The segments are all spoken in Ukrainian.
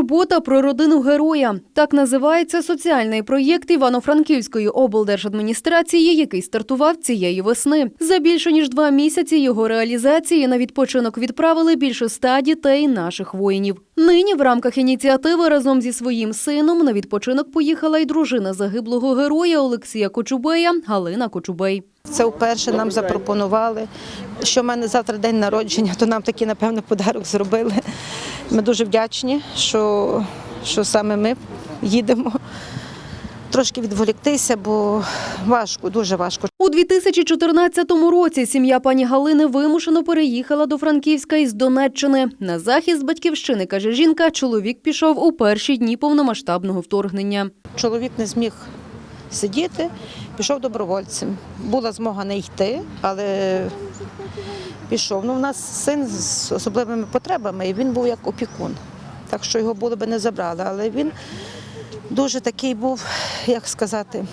Турбота про родину героя так називається соціальний проєкт Івано-Франківської облдержадміністрації, який стартував цієї весни. За більше ніж два місяці його реалізації на відпочинок відправили більше ста дітей наших воїнів. Нині в рамках ініціативи разом зі своїм сином на відпочинок поїхала й дружина загиблого героя Олексія Кочубея Галина Кочубей. Це вперше нам запропонували. Що в мене завтра день народження, то нам такий, напевно, подарок зробили. Ми дуже вдячні, що, що саме ми їдемо. Трошки відволіктися, бо важко, дуже важко. У 2014 році сім'я пані Галини вимушено переїхала до Франківська із Донеччини. На захист батьківщини, каже жінка, чоловік пішов у перші дні повномасштабного вторгнення. Чоловік не зміг сидіти, пішов добровольцем. Була змога не йти, але пішов. Ну, у нас син з особливими потребами, і він був як опікун. Так що його було би не забрали. Але він дуже такий був, як сказати,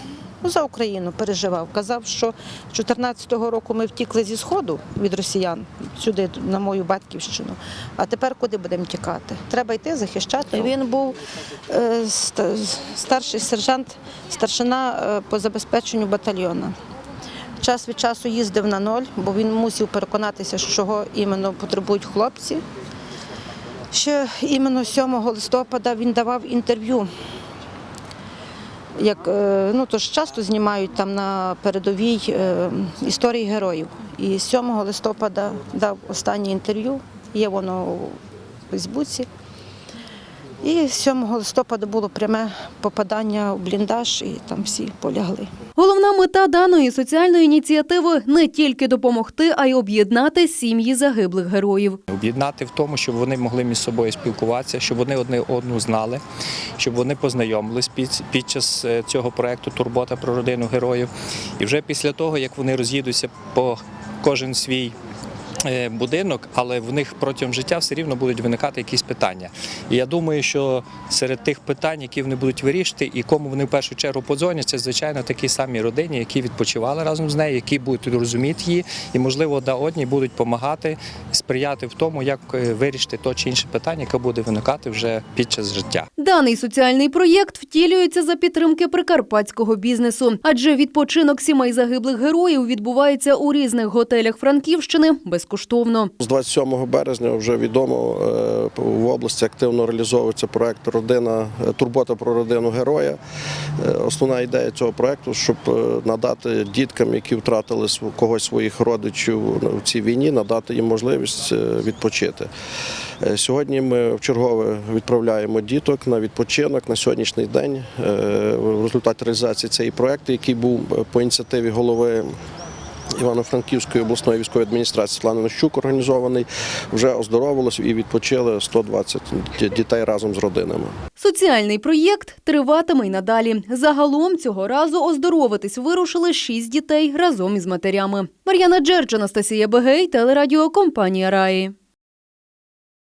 ну, за Україну переживав. Казав, що з 14-го року ми втікли зі Сходу від росіян сюди, на мою батьківщину. А тепер куди будемо тікати? Треба йти захищати. Він був е, старший сержант, старшина е, по забезпеченню батальйона. Час від часу їздив на ноль, бо він мусив переконатися, чого іменно потребують хлопці. Ще іменно 7 листопада він давав інтерв'ю. Як, е, ну, то ж часто знімають там на передовій е, історії героїв. І 7 листопада дав останнє інтерв'ю, є воно у Фейсбуці. І 7 листопада було пряме попадання у бліндаж, і там всі полягли. Головна мета даної соціальної ініціативи не тільки допомогти, а й об'єднати сім'ї загиблих героїв. Об'єднати в тому, щоб вони могли між собою спілкуватися, щоб вони одне одну знали, щоб вони познайомились під, під час е, цього проекту Турбота про родину героїв. І вже після того, як вони роз'їдуться по кожен свій. Е, Будинок, але в них протягом життя все рівно будуть виникати якісь питання. І я думаю, що серед тих питань, які вони будуть вирішити, і кому вони в першу чергу подзвонять, це звичайно такі самі родині, які відпочивали разом з нею, які будуть розуміти її, і можливо одна одній будуть допомагати, сприяти в тому, як е, вирішити то чи інше питання, яке буде виникати вже під час життя. Даний соціальний проєкт втілюється за підтримки прикарпатського бізнесу, адже відпочинок сімей загиблих героїв відбувається у різних готелях Франківщини безкоштовно. З 27 березня вже відомо е, в області активно реалізовується проект Родина турбота про родину героя. Е, Основна ідея цього проекту, щоб е, надати діткам, які втратили когось своїх родичів в цій війні, надати їм можливість е, відпочити. Е, Сьогодні ми в чергове відправляємо діток на відпочинок на сьогоднішній день. е, В результаті реалізації цієї проекту, який був е, по ініціативі голови Івано-Франківської обласної військової адміністрації Світлани Нощук організований, вже оздоровилось і відпочили 120 ді- дітей разом з родинами. Соціальний проєкт триватиме й надалі. Загалом цього разу оздоровитись вирушили шість дітей разом із матерями. Мар'яна Джерч, Анастасія Бегей, телерадіокомпанія Раї.